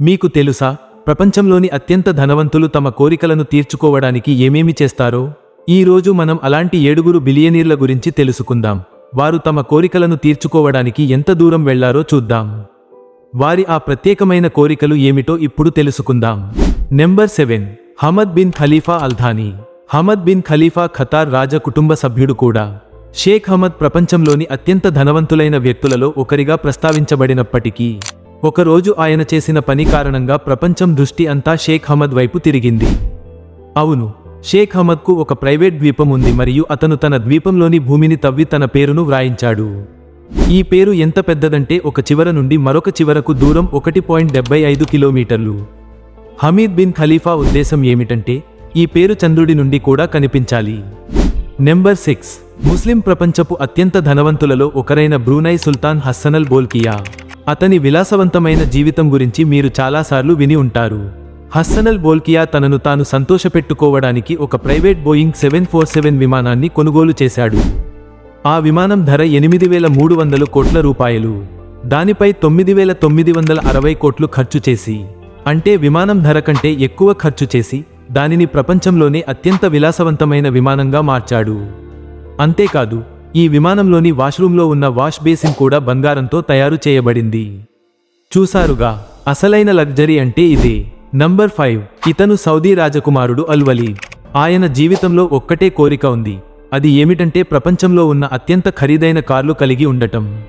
మీకు తెలుసా ప్రపంచంలోని అత్యంత ధనవంతులు తమ కోరికలను తీర్చుకోవడానికి ఏమేమి చేస్తారో? ఈ రోజు మనం అలాంటి ఏడుగురు బిలియనీర్ల గురించి తెలుసుకుందాం. వారు తమ కోరికలను తీర్చుకోవడానికి ఎంత దూరం వెళ్ళారో చూద్దాం. వారి ఆ ప్రత్యేకమైన కోరికలు ఏమిటో ఇప్పుడు తెలుసుకుందాం. Number seven Hamad bin Khalifa Al Thani Hamad bin Khalifa Qatar రాజ కుటుంబ సభ్యుడు కూడా. షేక్ హమద్ ప్రపంచంలోని అత్యంత ధనవంతులైన వ్యక్తులలో ఒకరిగా ప్రస్తావించబడినప్పటికీ ఒకరోజు ఆయన చేసిన పని కారణంగా ప్రపంచం దృష్టి అంతా షేక్ హమద్ వైపు తిరిగింది. అవును షేక్ హమద్కు ఒక ప్రైవేట్ ద్వీపం ఉంది మరియు అతను తన ద్వీపంలోని భూమిని తవ్వి తన పేరును వ్రాయించాడు. ఈ పేరు ఎంత పెద్దదంటే ఒక చివర నుండి మరొక చివరకు దూరం ఒకటి పాయింట్ డెబ్బై ఐదు కిలోమీటర్లు. హమీద్ బిన్ ఖలీఫా ఉద్దేశం ఏమిటంటే ఈ పేరు చంద్రుడి నుండి కూడా కనిపించాలి. నెంబర్ సిక్స్ ముస్లిం ప్రపంచపు అత్యంత ధనవంతులలో ఒకరైన బ్రూనై సుల్తాన్ హస్సనల్ బోల్కియా. అతని విలాసవంతమైన జీవితం గురించి మీరు చాలాసార్లు విని ఉంటారు. హస్సనల్ బోల్కియా తనను తాను సంతోషపెట్టుకోవడానికి ఒక private Boeing seven four seven విమానాన్ని కొనుగోలు చేశాడు. ఆ విమానం ధర ఎనిమిది వేల మూడు వందల కోట్ల రూపాయలు. దానిపై తొమ్మిది వేల తొమ్మిది వందల అరవై కోట్లు ఖర్చు చేసి అంటే విమానం ధర కంటే ఎక్కువ ఖర్చు చేసి దానిని ప్రపంచంలోనే అత్యంత విలాసవంతమైన విమానంగా మార్చాడు. అంతేకాదు ఈ విమానంలోని వాష్రూంలో ఉన్న వాష్ బేసిన్ కూడా బంగారంతో తయారు చేయబడింది. చూసారుగా అసలైన లగ్జరీ అంటే ఇదే. నంబర్ ఫైవ్ ఇతను సౌదీ రాజకుమారుడు అల్వలీ ఆయన జీవితంలో ఒక్కటే కోరిక ఉంది. అది ఏమిటంటే ప్రపంచంలో ఉన్న అత్యంత ఖరీదైన కార్లు కలిగి ఉండటం.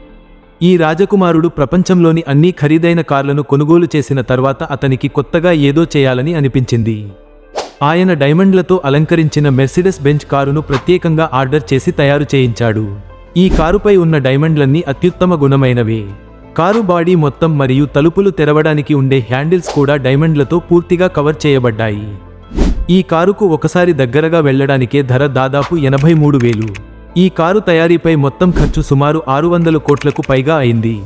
ఈ రాజకుమారుడు ప్రపంచంలోని అన్ని ఖరీదైన కార్లను కొనుగోలు చేసిన తర్వాత అతనికి కొత్తగా ఏదో చేయాలని అనిపించింది. ఆయన డైమండ్లతో అలంకరించిన మెర్సిడెస్ బెంచ్ కారును ప్రత్యేకంగా ఆర్డర్ చేసి తయారు చేయించాడు. ఈ కారుపై ఉన్న డైమండ్లన్నీ అత్యుత్తమ గుణమైనవే. కారు బాడీ మొత్తం మరియు తలుపులు తెరవడానికి ఉండే హ్యాండిల్స్ కూడా డైమండ్లతో పూర్తిగా కవర్ చేయబడ్డాయి. ఈ కారుకు ఒకసారి దగ్గరగా వెళ్ళడానికే ధర దాదాపు ఎనభై మూడు వేలు. ఈ కారు తయారీపై మొత్తం ఖర్చు సుమారు ఆరు వందల కోట్లకు పైగా అయింది.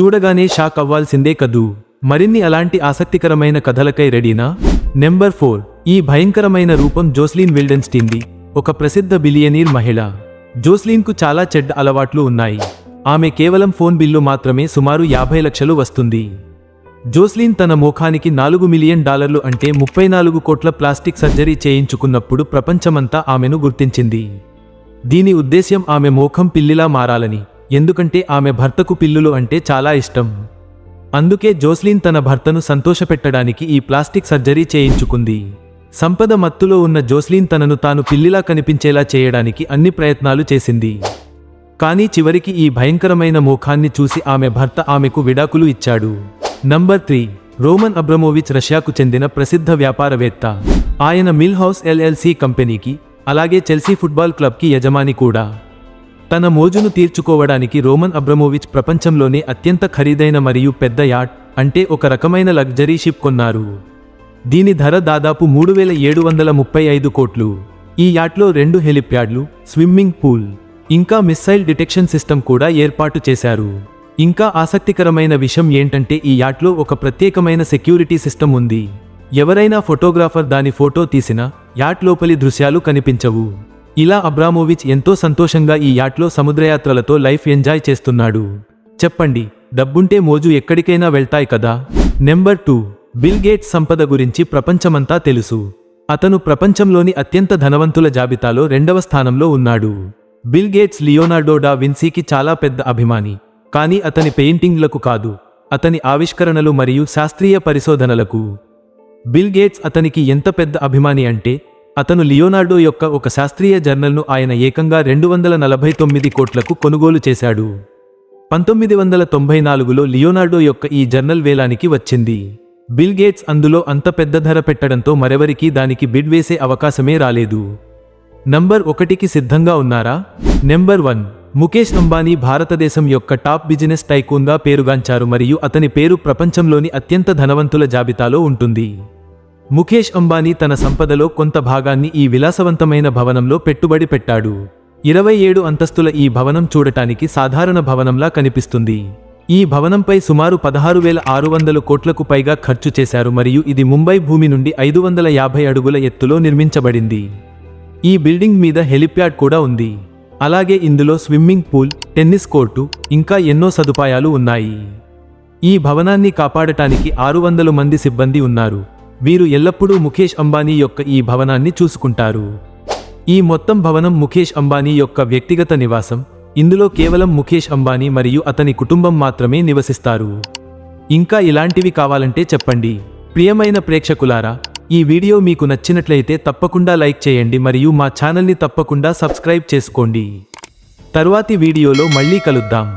చూడగానే షాక్ అవ్వాల్సిందే కదూ. మరిన్ని అలాంటి ఆసక్తికరమైన కథలకై రెడీనా? Number four. ఈ భయంకరమైన రూపం జోస్లిన్ విల్డెన్స్టీన్ది ఒక ప్రసిద్ధ బిలియనీర్ మహిళ. జోస్లిన్కు చాలా చెడ్డ అలవాట్లు ఉన్నాయి. ఆమె కేవలం ఫోన్ బిల్లు మాత్రమే సుమారు యాభై లక్షలు వస్తుంది. జోస్లిన్ తన ముఖానికి నాలుగు మిలియన్ డాలర్లు అంటే ముప్పై నాలుగు కోట్ల ప్లాస్టిక్ సర్జరీ చేయించుకున్నప్పుడు ప్రపంచమంతా ఆమెను గుర్తించింది. దీని ఉద్దేశ్యం ఆమె మోఖం పిల్లిలా మారాలని ఎందుకంటే ఆమె భర్తకు పిల్లులు అంటే చాలా ఇష్టం. అందుకే జోస్లిన్ తన భర్తను సంతోషపెట్టడానికి ఈ ప్లాస్టిక్ సర్జరీ చేయించుకుంది. సంపద మత్తులో ఉన్న జోస్లిన్ తనను తాను పిల్లిలా కనిపించేలా చేయడానికి అన్ని ప్రయత్నాలు చేసింది. కానీ చివరికి ఈ భయంకరమైన ముఖాన్ని చూసి ఆమె భర్త ఆమెకు విడాకులు ఇచ్చాడు. నంబర్ త్రీ రోమన్ అబ్రమోవిచ్ రష్యాకు చెందిన ప్రసిద్ధ వ్యాపారవేత్త. ఆయన మిల్ హౌస్ ఎల్ఎల్సి కంపెనీకి అలాగే చెల్సీ ఫుట్బాల్ క్లబ్కి యజమాని కూడా. తన మోజును తీర్చుకోవడానికి రోమన్ అబ్రమోవిచ్ ప్రపంచంలోనే అత్యంత ఖరీదైన మరియు పెద్ద యాట్ అంటే ఒక రకమైన లగ్జరీ షిప్ కొన్నారు. దీని ధర దాదాపు మూడు వేల ఏడు వందల ముప్పై ఐదు కోట్లు. ఈ యాట్లో రెండు హెలిప్యాడ్లు స్విమ్మింగ్ పూల్ ఇంకా మిస్సైల్ డిటెక్షన్ సిస్టమ్ కూడా ఏర్పాటు చేశారు. ఇంకా ఆసక్తికరమైన విషయం ఏంటంటే ఈ యాట్లో ఒక ప్రత్యేకమైన సెక్యూరిటీ సిస్టమ్ ఉంది. ఎవరైనా ఫోటోగ్రాఫర్ దాని ఫోటో తీసినా యాట్ లోపలి దృశ్యాలు కనిపించవు. ఇలా అబ్రామోవిచ్ ఎంతో సంతోషంగా ఈ యాట్లో సముద్రయాత్రలతో లైఫ్ ఎంజాయ్ చేస్తున్నాడు. చెప్పండి డబ్బుంటే మోజు ఎక్కడికైనా వెళ్తాయి కదా? Number two. బిల్ గేట్స్ సంపద గురించి ప్రపంచమంతా తెలుసు. అతను ప్రపంచంలోని అత్యంత ధనవంతుల జాబితాలో రెండవ స్థానంలో ఉన్నాడు. బిల్ గేట్స్ లియోనార్డో డా విన్సీకి చాలా పెద్ద అభిమాని. కానీ అతని పెయింటింగ్లకు కాదు అతని ఆవిష్కరణలు మరియు శాస్త్రీయ పరిశోధనలకు. బిల్ గేట్స్ అతనికి ఎంత పెద్ద అభిమాని అంటే అతను లియోనార్డో యొక్క ఒక శాస్త్రీయ జర్నల్ను ఆయన ఏకంగా రెండు వందల నలభై తొమ్మిది కోట్లకు కొనుగోలు చేశాడు. పంతొమ్మిది వందల తొంభై నాలుగులో లియోనార్డో యొక్క ఈ జర్నల్ వేలానికి వచ్చింది. బిల్ గేట్స్ అందులో అంత పెద్ద ధర పెట్టడంతో మరెవరికీ దానికి బిడ్ వేసే అవకాశమే రాలేదు. నంబర్ ఒకటికి సిద్ధంగా ఉన్నారా? నెంబర్ వన్ ముఖేష్ అంబానీ భారతదేశం యొక్క టాప్ బిజినెస్ టైకూన్గా పేరుగాంచారు మరియు అతని పేరు ప్రపంచంలోని అత్యంత ధనవంతుల జాబితాలో ఉంటుంది. ముఖేష్ అంబానీ తన సంపదలో కొంత భాగాన్ని ఈ విలాసవంతమైన భవనంలో పెట్టుబడి పెట్టాడు. ఇరవై ఏడు అంతస్తుల ఈ భవనం చూడటానికి సాధారణ భవనంలా కనిపిస్తుంది. ఈ భవనంపై సుమారు పదహారు వేల ఆరు వందల కోట్లకు పైగా ఖర్చు చేశారు మరియు ఇది ముంబై భూమి నుండి ఐదు వందల యాభై అడుగుల ఎత్తులో నిర్మించబడింది. ఈ బిల్డింగ్ మీద హెలిప్యాడ్ కూడా ఉంది. అలాగే ఇందులో స్విమ్మింగ్ పూల్ టెన్నిస్ కోర్టు ఇంకా ఎన్నో సదుపాయాలు ఉన్నాయి. ఈ భవనాన్ని కాపాడటానికి ఆరు వందల మంది సిబ్బంది ఉన్నారు. వీరు ఎల్లప్పుడూ ముఖేష్ అంబానీ యొక్క ఈ భవనాన్ని చూసుకుంటారు. ఈ మొత్తం భవనం ముఖేష్ అంబానీ యొక్క వ్యక్తిగత నివాసం ఇందులో కేవలం ముఖేష్ అంబానీ మరియు అతని కుటుంబం మాత్రమే నివసిస్తారు. ఇంకా ఇలాంటివి కావాలంటే చెప్పండి. ప్రియమైన ప్రేక్షకులారా ఈ వీడియో మీకు నచ్చినట్లయితే తప్పకుండా లైక్ చేయండి మరియు మా ఛానల్ని తప్పకుండా సబ్స్క్రైబ్ చేసుకోండి. తరువాతి వీడియోలో మళ్ళీ కలుద్దాం.